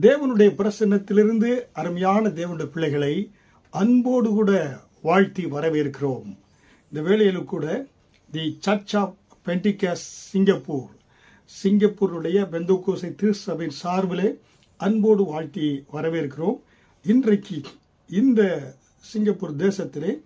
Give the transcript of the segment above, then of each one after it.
தேவனுடைய பிரசன்னத்திலிருந்து அருமையான தேவனுடைய பிள்ளைகளை அன்போடு கூட வாழ்த்தி வரவேற்கிறோம். இந்த வேளையில் கூட the church of Pentecost Singapore சிங்கப்பூருடைய பெந்தோகோசை திருச்சபையின் சார்பிலே அன்போடு வாழ்த்தி வரவேற்கிறோம். இன்றைக்கு இந்த சிங்கப்பூர் தேசத்திலே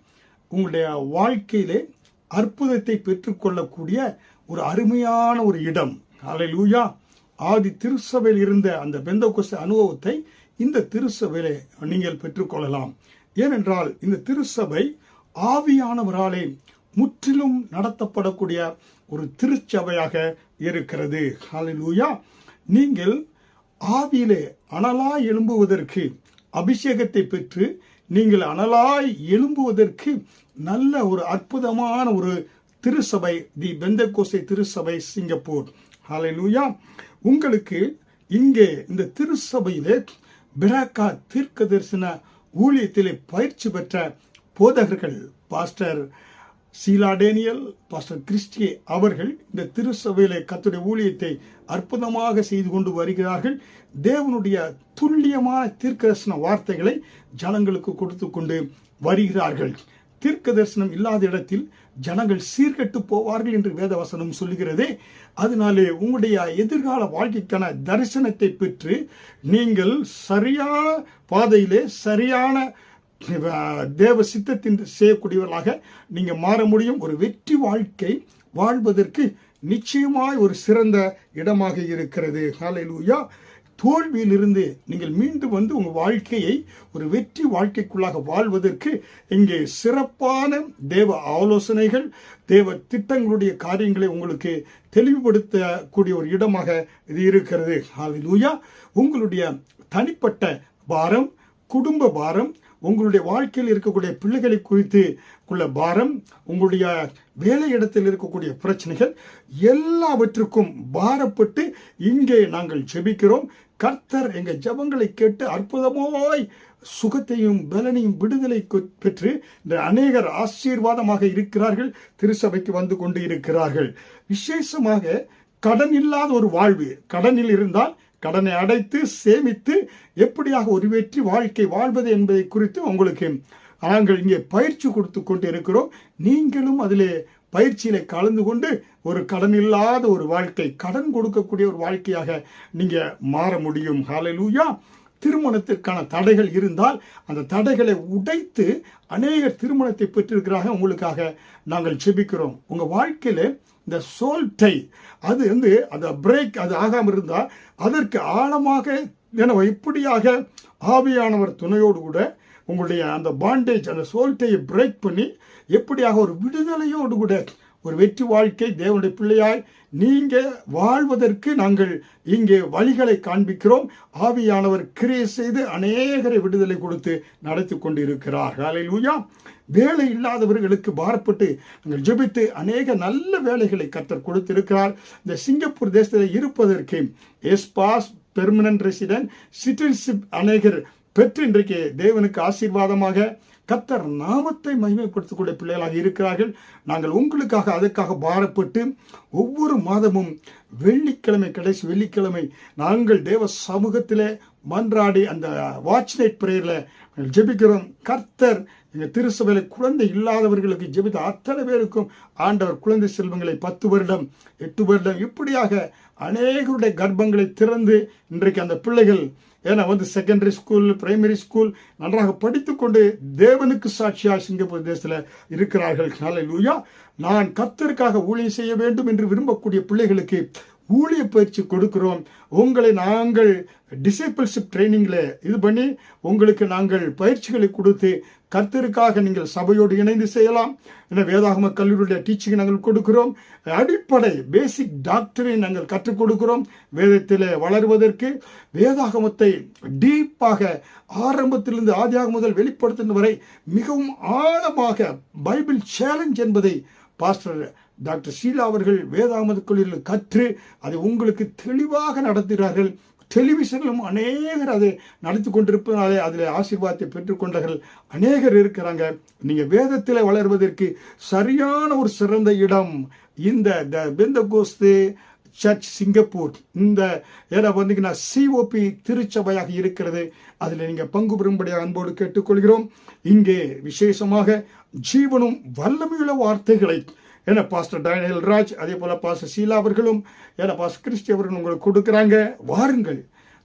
உங்களுடைய வாழ்க்கையிலே அற்புதத்தை பெற்றுக்கொள்ளக்கூடிய ஒரு அருமையான ஒரு இடம். ஹalleluya ஆதி திருச்சபையில் இருந்த அந்த பெந்தோகோஸ்த அனுபவத்தை இந்த திருச்சபையிலே நீங்கள் பெற்றுக்கொள்ளலாம். ஏனென்றால் இந்த திருச்சபை ஆவியானவராலே முற்றிலும் நடத்தப்படக்கூடிய ஒரு திருச்சபையாக இருக்கிறது. ஹாலிலூயா நீங்கள் ஆவியிலே அனலாய் எழும்புவதற்கு அபிஷேகத்தை பெற்று நீங்கள் அனலாய் எழும்புவதற்கு நல்ல ஒரு அற்புதமான ஒரு திருசபை தி பெந்தகோசை திருசபை சிங்கப்பூர். ஹalleluya. உங்களுக்கு இங்கே இந்த திருச்சபையிலே பிராக்கா தீர்க்க தரிசன ஊழியத்திலே பயிற்சி பெற்ற போதகர்கள் pastor Sheela Daniel pastor Christy அவர்கள் இந்த திருச்சபையிலே கத்துடைய ஊழியத்தை அற்புதமாக செய்து கொண்டு வருகிறார்கள். தேவனுடைய துல்லியமான தீர்க்கதரிசன வார்த்தைகளை ஜனங்களுக்கு கொடுத்து கொண்டு வருகிறார்கள். தீர்க்க தரிசனம் இல்லாத இடத்தில் ஜனங்கள் சீர்கெட்டு போவார்கள் என்று வேதவசனம் சொல்லுகிறதே. அதனாலே உங்களுடைய எதிர்கால வாழ்க்கைக்கான தரிசனத்தை பெற்று நீங்கள் சரியான பாதையிலே சரியான தேவ சித்தத்தின் செய்யக்கூடியவர்களாக நீங்கள் மாற முடியும். ஒரு வெற்றி வாழ்க்கை வாழ்வதற்கு நிச்சயமாய் ஒரு சிறந்த இடமாக இருக்கிறது. ஹalleluya. தோல்வியிலிருந்து நீங்கள் மீண்டும் வந்து உங்கள் வாழ்க்கையை ஒரு வெற்றி வாழ்க்கைக்குள்ளாக வாழ்வதற்கு இங்கே சிறப்பான தேவ ஆலோசனைகள் தேவ திட்டங்களுடைய காரியங்களை உங்களுக்கு தெளிவுபடுத்தக்கூடிய ஒரு இடமாக இது இருக்கிறது. ஹalleluya உங்களுடைய தனிப்பட்ட பாரம் குடும்ப பாரம் உங்களுடைய வாழ்க்கையில் இருக்கக்கூடிய பிள்ளைகளை குறித்து உள்ள பாரம் உங்களுடைய வேலை இடத்தில் இருக்கக்கூடிய பிரச்சனைகள் எல்லாவற்றுக்கும் பாரப்பட்டு இங்கே நாங்கள் ஜெபிக்கிறோம். கர்த்தர் எங்கள் ஜபங்களை கேட்டு அற்புதமாய் சுகத்தையும் பலனையும் விடுதலை பெற்று இந்த அநேகர் ஆசீர்வாதமாக இருக்கிறார்கள் திருசபைக்கு வந்து கொண்டு இருக்கிறார்கள். விசேஷமாக கடன் இல்லாத ஒரு வாழ்வு கடனில் இருந்தால் கடனை அடைத்து சேமித்து எப்படியாக உருவேற்றி வாழ்க்கை வாழ்வது என்பதை குறித்து உங்களுக்கு நாங்கள் இங்கே பயிற்சி கொடுத்து கொண்டு இருக்கிறோம் நீங்களும் அதிலே பயிற்சியில கலந்து கொண்டு ஒரு கடன் இல்லாத ஒரு வாழ்க்கை கடன் கொடுக்கக்கூடிய ஒரு வாழ்க்கையாக நீங்க மாற முடியும். ஹாலலூயா திருமணத்திற்கான தடைகள் இருந்தால் அந்த தடைகளை உடைத்து அநேகர் திருமணத்தை பெற்றிருக்கிறாங்க உங்களுக்காக நாங்கள் செபிக்கிறோம். உங்கள் வாழ்க்கையில் இந்த சோல் டை அது வந்து அந்த பிரேக் அது ஆகாமல் இருந்தால் அதற்கு ஆழமாக என இப்படியாக ஆவியானவர் துணையோடு கூட உங்களுடைய அந்த பாண்டேஜ் அந்த சோல்ட்டையை பிரேக் பண்ணி எப்படியாக ஒரு விடுதலையோடு கூட ஒரு வெற்றி வாழ்க்கை தேவனுடைய பிள்ளையாய் நீங்கள் வாழ்வதற்கு நாங்கள் இங்கே வழிகளை காண்பிக்கிறோம். ஆவியானவர் கிரியை செய்து அநேகரை விடுதலை கொடுத்து நடத்தி கொண்டு இருக்கிறார் ஹalleluya. வேலை இல்லாதவர்களுக்கு பாரப்பட்டு நாங்கள் ஜெபித்து அநேக நல்ல வேலைகளை கத்தர் கொடுத்திருக்கிறார். இந்த சிங்கப்பூர் தேசத்தில் இருப்பதற்கு எஸ்பாஸ் பெர்மனன்ட் ரெசிடென்ட் சிட்டிசன்ஷிப் அநேகர் பெற்று இன்றைக்கு தேவனுக்கு ஆசீர்வாதமாக கத்தர் நாமத்தை மகிமைப்படுத்தக்கூடிய பிள்ளைகளாக இருக்கிறார்கள். நாங்கள் உங்களுக்காக அதற்காக பாரப்பட்டு ஒவ்வொரு மாதமும் வெள்ளிக்கிழமை கடைசி வெள்ளிக்கிழமை நாங்கள் தேவ சமூகத்தில் மன்றாடி அந்த வாட்ச் நைட் பிரேயரில் ஜெபிக்கிறோம். கர்த்தர் எங்கள் திருசபையில் குழந்தை இல்லாதவர்களுக்கு ஜெபித்த அத்தனை பேருக்கும் ஆண்டவர் குழந்தை செல்வங்களை பத்து வருடம் எட்டு வருடம் இப்படியாக அநேகருடைய கர்ப்பங்களை திறந்து இன்றைக்கு அந்த பிள்ளைகள் ஏன்னா வந்து செகண்டரி ஸ்கூல் பிரைமரி ஸ்கூல் நன்றாக படித்துக்கொண்டு தேவனுக்கு சாட்சியாக சிங்கப்பூர் தேசத்தில் இருக்கிறார்கள். லூயா நான் கத்தருக்காக ஊழியம் செய்ய வேண்டும் என்று விரும்பக்கூடிய பிள்ளைகளுக்கு ஊழிய பயிற்சி கொடுக்குறோம். உங்களை நாங்கள் டிசைபிள்ஷிப் ட்ரைனிங்கில் இது பண்ணி உங்களுக்கு நாங்கள் பயிற்சிகளை கொடுத்து கர்த்தருக்காக நீங்கள் சபையோடு இணைந்து செய்யலாம். என வேதாகம கல்லூரியுடைய டீச்சிங் நாங்கள் கொடுக்கிறோம். அடிப்படை பேசிக் டாக்டரை நாங்கள் கற்றுக் கொடுக்கிறோம். வேதத்தில் வளருவதற்கு வேதாகமத்தை டீப்பாக ஆரம்பத்திலிருந்து ஆதியாக முதல் வெளிப்படுத்தும் வரை மிகவும் ஆழமாக பைபிள் சேலஞ்ச் என்பதை பாஸ்டர் டாக்டர் ஷீலா அவர்கள் வேதாமது கல்லூரியில் கற்று அதை உங்களுக்கு தெளிவாக நடத்துகிறார்கள். டெலிவிஷனிலும் அநேகர் அதை நடத்தி கொண்டிருப்பதாலே அதில் ஆசீர்வாதத்தை பெற்றுக்கொண்டவர்கள் அநேகர் இருக்கிறாங்க. நீங்கள் வேதத்தில் வளர்வதற்கு சரியான ஒரு சிறந்த இடம் இந்த த பெந்த கோஸ்து சர்ச் சிங்கப்பூர். இந்த இடம் வந்தீங்கன்னா சிஓபி திருச்சபையாக இருக்கிறது. அதில் நீங்கள் பங்கு பெறும்படியாக அன்போடு கேட்டுக்கொள்கிறோம். இங்கே விசேஷமாக ஜீவனும் வல்லமையுள்ள வார்த்தைகளை ஏன்னா பாஸ்டர் டேனியல் ராஜ் அதே போல் பாஸ்டர் சீலா அவர்களும் ஏன்னா பாஸ்டர் கிறிஸ்டி அவர்களும் உங்களுக்கு கொடுக்குறாங்க. வாருங்கள்.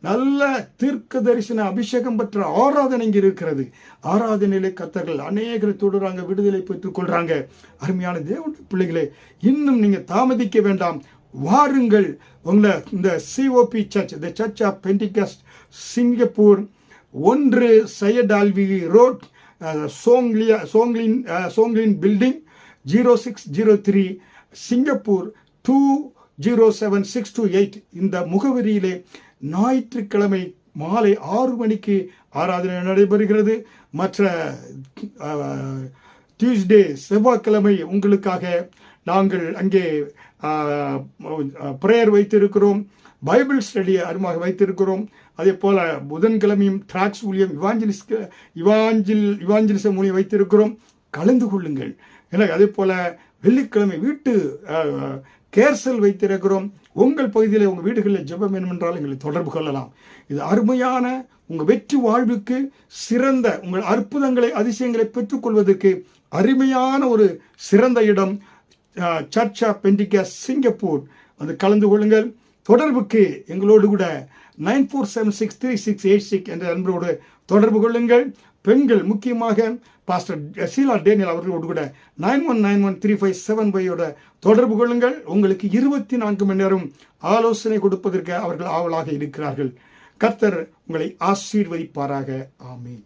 நல்ல தீர்க்க தரிசன அபிஷேகம் பெற்ற ஆராதனை இங்கே இருக்கிறது. ஆராதனையிலே கத்தர்கள் அநேகரை தொடுறாங்க விடுதலை பெற்றுக் கொள்றாங்க. அருமையான தேவனுடைய பிள்ளைகளே இன்னும் நீங்கள் தாமதிக்க வேண்டாம். வாருங்கள். உங்களை இந்த COP church the church of Pentecost Singapore ஒன்று சையடால்வி ரோட் சோங்லியா சோங்லின் சோங்லின் building zero six zero three Singapore two zero seven six two eight. இந்த முகவரியிலே ஞாயிற்றுக்கிழமை மாலை ஆறு மணிக்கு ஆராதனை நடைபெறுகிறது. மற்ற டியூஸ்டே செவ்வாய்க்கிழமை உங்களுக்காக நாங்கள் அங்கே ப்ரேயர் வைத்திருக்கிறோம். பைபிள் ஸ்டடியை அருமாக வைத்திருக்கிறோம். அதே போல் புதன்கிழமையும் டிராக்ஸ் ஊழியம் இவாஞ்சலிஸ் இவாஞ்சில் இவாஞ்சலிச ஊழியம் வைத்திருக்கிறோம். கலந்து கொள்ளுங்கள். எனக்கு அதே போல் வெள்ளிக்கிழமை வீட்டு கேர்சல் வைத்திருக்கிறோம். உங்கள் பகுதியில் உங்கள் வீடுகளில் ஜெபம் வேண்டுமென்றால் எங்களை தொடர்பு கொள்ளலாம். இது அருமையான உங்கள் வெற்றி வாழ்வுக்கு சிறந்த உங்கள் அற்புதங்களை அதிசயங்களை பெற்றுக்கொள்வதற்கு அருமையான ஒரு சிறந்த இடம் சர்ச் ஆஃப் பெண்டிகா சிங்கப்பூர். வந்து கலந்து கொள்ளுங்கள். தொடர்புக்கு எங்களோடு கூட nine four seven six three six eight six என்ற அன்பரோடு தொடர்பு கொள்ளுங்கள். பெண்கள் முக்கியமாக பாஸ்டர் ஷீலா டேனியல் அவர்களோடு கூட nine one nine one three five seven ஃபைவோட தொடர்பு கொள்ளுங்கள். உங்களுக்கு இருபத்தி நான்கு மணி நேரம் ஆலோசனை கொடுப்பதற்கு அவர்கள் ஆவலாக இருக்கிறார்கள். கர்த்தர் உங்களை ஆசீர்வதிப்பாராக. ஆமீன்.